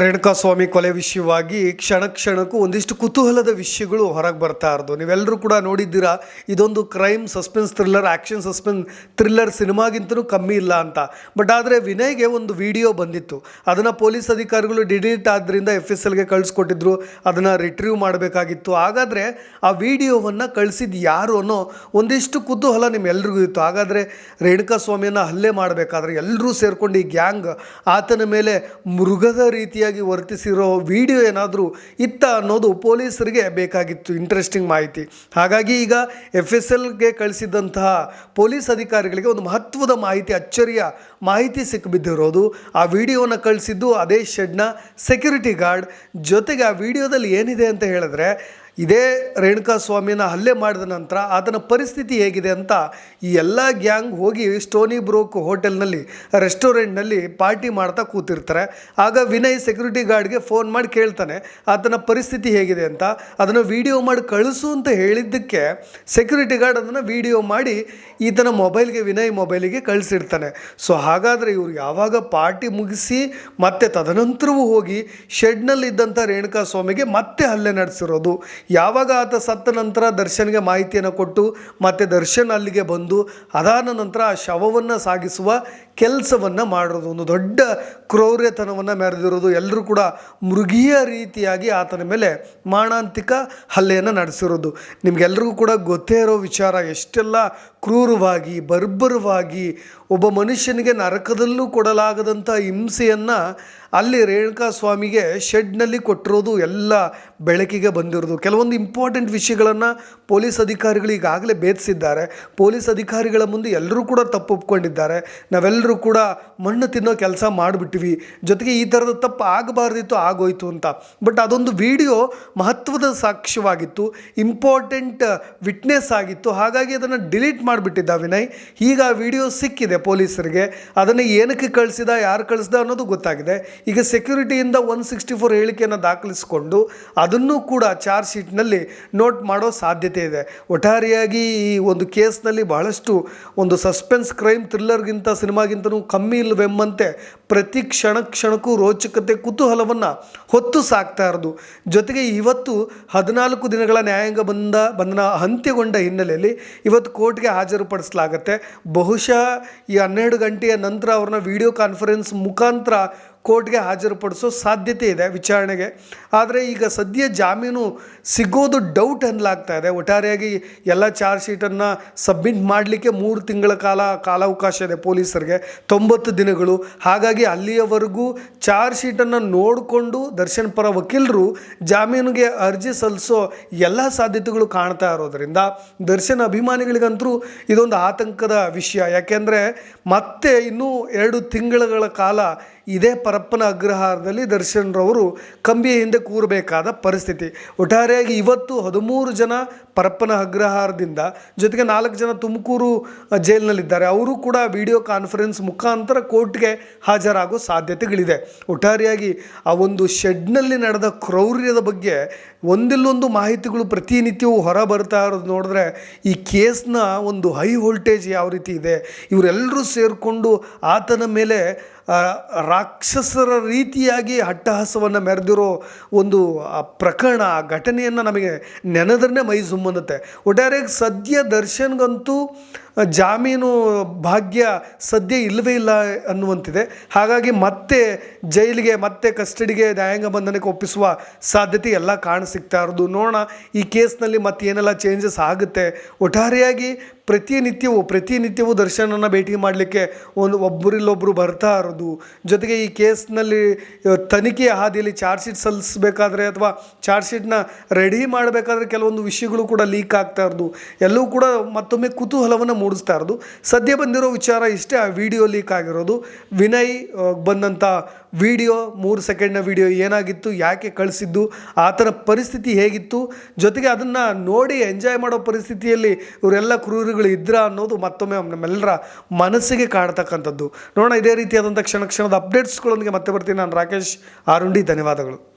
ರೇಣುಕಾಸ್ವಾಮಿ ಕೊಲೆ ವಿಷಯವಾಗಿ ಕ್ಷಣ ಕ್ಷಣಕ್ಕೂ ಒಂದಿಷ್ಟು ಕುತೂಹಲದ ವಿಷಯಗಳು ಹೊರಗೆ ಬರ್ತಾ ಇರೋದು. ನೀವೆಲ್ಲರೂ ಕೂಡ ನೋಡಿದ್ದೀರಾ, ಇದೊಂದು crime suspense thriller action suspense thriller ಸಿನಿಮಾಗಿಂತಲೂ ಕಮ್ಮಿ ಇಲ್ಲ ಅಂತ. ಬಟ್ ಆದರೆ ವಿನಯ್ಗೆ ಒಂದು ವಿಡಿಯೋ ಬಂದಿತ್ತು. ಅದನ್ನು ಪೊಲೀಸ್ ಅಧಿಕಾರಿಗಳು ಡಿಲೀಟ್ ಆದ್ದರಿಂದ ಎಫ್ ಎಸ್ ಎಲ್ಗೆ ಕಳಿಸ್ಕೊಟ್ಟಿದ್ರು. ಅದನ್ನು ರಿಟ್ರೀವ್ ಮಾಡಬೇಕಾಗಿತ್ತು. ಹಾಗಾದರೆ ಆ ವಿಡಿಯೋವನ್ನು ಕಳಿಸಿದ ಯಾರು ಅನ್ನೋ ಒಂದಿಷ್ಟು ಕುತೂಹಲ ನಿಮ್ಮೆಲ್ರಿಗೂ ಇತ್ತು. ಹಾಗಾದರೆ ರೇಣುಕಾಸ್ವಾಮಿಯನ್ನು ಹಲ್ಲೆ ಮಾಡಬೇಕಾದ್ರೆ ಎಲ್ಲರೂ ಸೇರಿಕೊಂಡು ಈ ಗ್ಯಾಂಗ್ ಆತನ ಮೇಲೆ ಮೃಗದ ರೀತಿಯಾಗಿ ವರ್ತಿಸಿರೋ ವಿಡಿಯೋ ಏನಾದರೂ ಇತ್ತ ಅನ್ನೋದು ಪೊಲೀಸರಿಗೆ ಬೇಕಾಗಿತ್ತು ಇಂಟ್ರೆಸ್ಟಿಂಗ್ ಮಾಹಿತಿ. ಹಾಗಾಗಿ ಈಗ ಎಫ್ ಎಸ್ ಎಲ್ಗೆ ಕಳಿಸಿದ್ದಂತಹ ಪೊಲೀಸ್ ಅಧಿಕಾರಿಗಳಿಗೆ ಒಂದು ಮಹತ್ವದ ಮಾಹಿತಿ, ಅಚ್ಚರಿಯ ಮಾಹಿತಿ ಸಿಕ್ಕಿಬಿದ್ದಿರೋದು ಆ ವಿಡಿಯೋನ ಕಳಿಸಿದ್ದು ಅದೇ ಶೆಡ್ನ ಸೆಕ್ಯೂರಿಟಿ ಗಾರ್ಡ್ ಜೊತೆಗೆ ಆ ವಿಡಿಯೋದಲ್ಲಿ ಏನಿದೆ ಅಂತ ಹೇಳಿದ್ರೆ ಇದೇ ರೇಣುಕಾ ಸ್ವಾಮಿನ ಹಲ್ಲೆ ಮಾಡಿದ ನಂತರ ಆತನ ಪರಿಸ್ಥಿತಿ ಹೇಗಿದೆ ಅಂತ ಈ ಎಲ್ಲ ಗ್ಯಾಂಗ್ ಹೋಗಿ ಸ್ಟೋನಿ ಬ್ರೋಕ್ ಹೋಟೆಲ್ನಲ್ಲಿ, ರೆಸ್ಟೋರೆಂಟ್ನಲ್ಲಿ ಪಾರ್ಟಿ ಮಾಡ್ತಾ ಕೂತಿರ್ತಾರೆ. ಆಗ ವಿನಯ್ ಸೆಕ್ಯೂರಿಟಿ ಗಾರ್ಡ್ಗೆ ಫೋನ್ ಮಾಡಿ ಕೇಳ್ತಾನೆ, ಆತನ ಪರಿಸ್ಥಿತಿ ಹೇಗಿದೆ ಅಂತ. ಅದನ್ನು ವಿಡಿಯೋ ಮಾಡಿ ಕಳಿಸು ಅಂತ ಹೇಳಿದ್ದಕ್ಕೆ ಸೆಕ್ಯೂರಿಟಿ ಗಾರ್ಡ್ ಅದನ್ನು ವಿಡಿಯೋ ಮಾಡಿ ಈತನ ಮೊಬೈಲ್ಗೆ, ವಿನಯ್ ಮೊಬೈಲಿಗೆ ಕಳಿಸಿಡ್ತಾನೆ ಸೊ ಹಾಗಾದರೆ ಇವರು ಯಾವಾಗ ಪಾರ್ಟಿ ಮುಗಿಸಿ ಮತ್ತೆ ತದನಂತರವೂ ಹೋಗಿ ಶೆಡ್ನಲ್ಲಿದ್ದಂಥ ರೇಣುಕಾ ಸ್ವಾಮಿಗೆ ಮತ್ತೆ ಹಲ್ಲೆ ನಡೆಸಿರೋದು. ಯಾವಾಗ ಆತ ಸತ್ತ ನಂತರ ದರ್ಶನ್ಗೆ ಮಾಹಿತಿಯನ್ನು ಕೊಟ್ಟು ಮತ್ತೆ ದರ್ಶನ್ ಅಲ್ಲಿಗೆ ಬಂದು ಅದಾದ ನಂತರ ಆ ಶವವನ್ನು ಸಾಗಿಸುವ ಕೆಲಸವನ್ನು ಮಾಡಿರೋದು, ಒಂದು ದೊಡ್ಡ ಕ್ರೌರ್ಯತನವನ್ನು ಮೆರೆದಿರೋದು, ಎಲ್ಲರೂ ಕೂಡ ಮೃಗೀಯ ರೀತಿಯಾಗಿ ಆತನ ಮೇಲೆ ಮಾಣಾಂತಿಕ ಹಲ್ಲೆಯನ್ನು ನಡೆಸಿರೋದು. ನಿಮಗೆಲ್ಲರಿಗೂ ಕೂಡ ಗೊತ್ತೇ ಇರೋ ವಿಚಾರ, ಎಷ್ಟೆಲ್ಲ ಕ್ರೂರವಾಗಿ, ಬರ್ಬರವಾಗಿ ಒಬ್ಬ ಮನುಷ್ಯನಿಗೆ ನರಕದಲ್ಲೂ ಕೊಡಲಾಗದಂಥ ಹಿಂಸೆಯನ್ನು ಅಲ್ಲಿ ರೇಣುಕಾ ಸ್ವಾಮಿಗೆ ಶೆಡ್ನಲ್ಲಿ ಕೊಟ್ಟಿರೋದು, ಎಲ್ಲ ಬೆಳಕಿಗೆ ಬಂದಿರೋದು. ಕೆಲವೊಂದು ಇಂಪಾರ್ಟೆಂಟ್ ವಿಷಯಗಳನ್ನು ಪೊಲೀಸ್ ಅಧಿಕಾರಿಗಳು ಈಗಾಗಲೇ ಭೇದಿಸಿದ್ದಾರೆ. ಪೊಲೀಸ್ ಅಧಿಕಾರಿಗಳ ಮುಂದೆ ಎಲ್ಲರೂ ಕೂಡ ತಪ್ಪು ಒಪ್ಕೊಂಡಿದ್ದಾರೆ ನಾವೆಲ್ಲರೂ ಕೂಡ ಮಣ್ಣು ತಿನ್ನೋ ಕೆಲಸ ಮಾಡಿಬಿಟ್ಟಿವಿ ಜೊತೆಗೆ ಈ ಥರದ ತಪ್ಪು ಆಗಬಾರ್ದಿತ್ತು, ಆಗೋಯ್ತು ಅಂತ. ಬಟ್ ಅದೊಂದು ವಿಡಿಯೋ ಮಹತ್ವದ ಸಾಕ್ಷ್ಯವಾಗಿತ್ತು, ಇಂಪಾರ್ಟೆಂಟ್ ವಿಟ್ನೆಸ್ ಆಗಿತ್ತು. ಹಾಗಾಗಿ ಅದನ್ನು ಡಿಲೀಟ್ ಮಾಡಿಬಿಟ್ಟಿದ್ದ ವಿನಯ್. ಈಗ ಆ ವಿಡಿಯೋ ಸಿಕ್ಕಿದೆ ಪೊಲೀಸರಿಗೆ. ಅದನ್ನು ಏನಕ್ಕೆ ಕಳಿಸಿದ, ಯಾರು ಕಳಿಸ್ದ ಅನ್ನೋದು ಗೊತ್ತಾಗಿದೆ. ಈಗ ಸೆಕ್ಯೂರಿಟಿಯಿಂದ ಒನ್ ಸಿಕ್ಸ್ಟಿ ಫೋರ್ ಹೇಳಿಕೆಯನ್ನು ದಾಖಲಿಸಿಕೊಂಡು ಅದನ್ನು ಕೂಡ ಚಾರ್ಜ್ ಶೀಟ್ನಲ್ಲಿ ನೋಟ್ ಮಾಡೋ ಸಾಧ್ಯತೆ ಇದೆ. ಒಟ್ಟಾರೆಯಾಗಿ ಈ ಒಂದು ಕೇಸ್ನಲ್ಲಿ ಬಹಳಷ್ಟು ಒಂದು ಸಸ್ಪೆನ್ಸ್, ಕ್ರೈಮ್ ಥ್ರಿಲ್ಲರ್ಗಿಂತ ಸಿನಿಮಾಗಿಂತನೂ ಕಮ್ಮಿ ಇಲ್ಲವೆಂಬಂತೆ ಪ್ರತಿ ಕ್ಷಣ ಕ್ಷಣಕ್ಕೂ ರೋಚಕತೆ ಕುತೂಹಲವನ್ನು ಹೊತ್ತು ಸಾಕ್ತಾ ಇರೋದು. ಜೊತೆಗೆ ಇವತ್ತು ಹದಿನಾಲ್ಕು ದಿನಗಳ ನ್ಯಾಯಾಂಗ ಬಂದ, ಬಂಧನ ಅಂತ್ಯಗೊಂಡ ಹಿನ್ನೆಲೆಯಲ್ಲಿ ಇವತ್ತು ಕೋರ್ಟ್ಗೆ ಹಾಜರುಪಡಿಸಲಾಗತ್ತೆ. ಬಹುಶಃ ಈ ಹನ್ನೆರಡು ಗಂಟೆಯ ನಂತರ ಅವ್ರನ್ನ ವಿಡಿಯೋ ಕಾನ್ಫರೆನ್ಸ್ ಮುಖಾಂತರ ಕೋರ್ಟ್ಗೆ ಹಾಜರುಪಡಿಸೋ ಸಾಧ್ಯತೆ ಇದೆ ವಿಚಾರಣೆಗೆ. ಆದರೆ ಈಗ ಸದ್ಯ ಜಾಮೀನು ಸಿಗೋದು ಡೌಟ್ ಅನ್ನಲಾಗ್ತಾ ಇದೆ. ಒಟ್ಟಾರೆಯಾಗಿ ಎಲ್ಲ ಚಾರ್ಜ್ ಶೀಟನ್ನು ಸಬ್ಮಿಟ್ ಮಾಡಲಿಕ್ಕೆ ಮೂರು ತಿಂಗಳ ಕಾಲ ಕಾಲಾವಕಾಶ ಇದೆ ಪೊಲೀಸರಿಗೆ. ತೊಂಬತ್ತು ದಿನಗಳು. ಹಾಗಾಗಿ ಅಲ್ಲಿಯವರೆಗೂ ಚಾರ್ಜ್ ಶೀಟನ್ನು ನೋಡಿಕೊಂಡು ದರ್ಶನ್ ಪರ ವಕೀಲರು ಜಾಮೀನಿಗೆ ಅರ್ಜಿ ಸಲ್ಲಿಸೋ ಎಲ್ಲ ಸಾಧ್ಯತೆಗಳು ಕಾಣ್ತಾ ಇರೋದ್ರಿಂದ ದರ್ಶನ್ ಅಭಿಮಾನಿಗಳಿಗಂತೂ ಇದೊಂದು ಆತಂಕದ ವಿಷಯ. ಯಾಕೆಂದರೆ ಮತ್ತೆ ಇನ್ನೂ ಎರಡು ತಿಂಗಳುಗಳ ಕಾಲ ಇದೇ ಪರಪ್ಪನ ಅಗ್ರಹಾರದಲ್ಲಿ ದರ್ಶನ್ರವರು ಕಂಬಿಯ ಹಿಂದೆ ಕೂರಬೇಕಾದ ಪರಿಸ್ಥಿತಿ. ಒಟ್ಟಾರೆಯಾಗಿ ಇವತ್ತು ಹದಿಮೂರು ಜನ ಪರಪ್ಪನ ಅಗ್ರಹಾರದಿಂದ, ಜೊತೆಗೆ ನಾಲ್ಕು ಜನ ತುಮಕೂರು ಜೈಲಿನಲ್ಲಿದ್ದಾರೆ. ಅವರು ಕೂಡ ವಿಡಿಯೋ ಕಾನ್ಫರೆನ್ಸ್ ಮುಖಾಂತರ ಕೋರ್ಟ್ಗೆ ಹಾಜರಾಗೋ ಸಾಧ್ಯತೆಗಳಿದೆ. ಒಟ್ಟಾರೆಯಾಗಿ ಆ ಒಂದು ಶೆಡ್ನಲ್ಲಿ ನಡೆದ ಕ್ರೌರ್ಯದ ಬಗ್ಗೆ ಒಂದಿಲ್ಲೊಂದು ಮಾಹಿತಿಗಳು ಪ್ರತಿನಿತ್ಯವೂ ಹೊರ ಬರ್ತಾ ಇರೋದು ನೋಡಿದ್ರೆ ಈ ಕೇಸ್ನ ಒಂದು ಹೈ ವೋಲ್ಟೇಜ್ ಯಾವ ರೀತಿ ಇದೆ, ಇವರೆಲ್ಲರೂ ಸೇರಿಕೊಂಡು ಆತನ ಮೇಲೆ ರಾಕ್ಷಸರ ರೀತಿಯಾಗಿ ಅಟ್ಟಹಾಸವನ್ನು ಮೆರೆದಿರೋ ಒಂದು ಪ್ರಕರಣ, ಆ ಘಟನೆಯನ್ನು ನಮಗೆ ನೆನೆದ್ರೆ ಮೈ ಸುಮ್ಮನತ್ತೆ ಒಟ್ಟಾರೆ ಸದ್ಯ ದರ್ಶನ್ಗಂತೂ ಜಾಮೀನು ಭಾಗ್ಯ ಸದ್ಯ ಇಲ್ಲವೇ ಇಲ್ಲ ಅನ್ನುವಂತಿದೆ. ಹಾಗಾಗಿ ಮತ್ತೆ ಜೈಲಿಗೆ, ಮತ್ತೆ ಕಸ್ಟಡಿಗೆ ನ್ಯಾಯಾಂಗ ಬಂಧನಕ್ಕೆ ಒಪ್ಪಿಸುವ ಸಾಧ್ಯತೆ ಎಲ್ಲ ಕಾಣಸಿಗ್ತಾ ಇರೋದು. ನೋಡೋಣ ಈ ಕೇಸ್ನಲ್ಲಿ ಮತ್ತೆ ಏನೆಲ್ಲ ಚೇಂಜಸ್ ಆಗುತ್ತೆ. ಒಟ್ಟಾರೆಯಾಗಿ ಪ್ರತಿನಿತ್ಯವೂ ಪ್ರತಿನಿತ್ಯವೂ ದರ್ಶನನ ಭೇಟಿ ಮಾಡಲಿಕ್ಕೆ ಒಂದು ಒಬ್ಬರಿಲ್ಲೊಬ್ಬರು ಬರ್ತಾ ಇರೋದು. ಜೊತೆಗೆ ಈ ಕೇಸ್ನಲ್ಲಿ ತನಿಖೆಯ ಹಾದಿಯಲ್ಲಿ ಚಾರ್ಜ್ ಶೀಟ್ ಸಲ್ಲಿಸಬೇಕಾದ್ರೆ ಅಥವಾ ಚಾರ್ಜ್ ಶೀಟ್ನ ರೆಡಿ ಮಾಡಬೇಕಾದ್ರೆ ಕೆಲವೊಂದು ವಿಷಯಗಳು ಕೂಡ ಲೀಕ್ ಆಗ್ತಾ ಇರೋದು. ಎಲ್ಲವೂ ಕೂಡ ಮತ್ತೊಮ್ಮೆ ಕುತೂಹಲವನ್ನು ಮೂಡಿಸ್ತಾ ಇರೋದು. ಸದ್ಯ ಬಂದಿರೋ ವಿಚಾರ ಇಷ್ಟೇ, ಆ ವಿಡಿಯೋ ಲೀಕ್ ಆಗಿರೋದು. ವಿನಯ್ ಬಂದಂಥ ವಿಡಿಯೋ, ಮೂರು ಸೆಕೆಂಡ್ನ ವಿಡಿಯೋ ಏನಾಗಿತ್ತು, ಯಾಕೆ ಕಳಿಸಿದ್ದು ಆತನ ಪರಿಸ್ಥಿತಿ ಹೇಗಿತ್ತು, ಜೊತೆಗೆ ಅದನ್ನು ನೋಡಿ ಎಂಜಾಯ್ ಮಾಡೋ ಪರಿಸ್ಥಿತಿಯಲ್ಲಿ ಇವರೆಲ್ಲ ಕ್ರೂರಿಗಳು ಇದ್ರ ಅನ್ನೋದು ಮತ್ತೊಮ್ಮೆ ನಮ್ಮೆಲ್ಲರ ಮನಸ್ಸಿಗೆ ಕಾಡ್ತಕ್ಕಂಥದ್ದು ನೋಡೋಣ, ಇದೇ ರೀತಿಯಾದಂಥ ಕ್ಷಣ ಕ್ಷಣದ ಅಪ್ಡೇಟ್ಸ್ಗಳೊಂದಿಗೆ ಮತ್ತೆ ಬರ್ತೀನಿ. ನಾನು ರಾಕೇಶ್ ಆರುಂಡಿ, ಧನ್ಯವಾದಗಳು.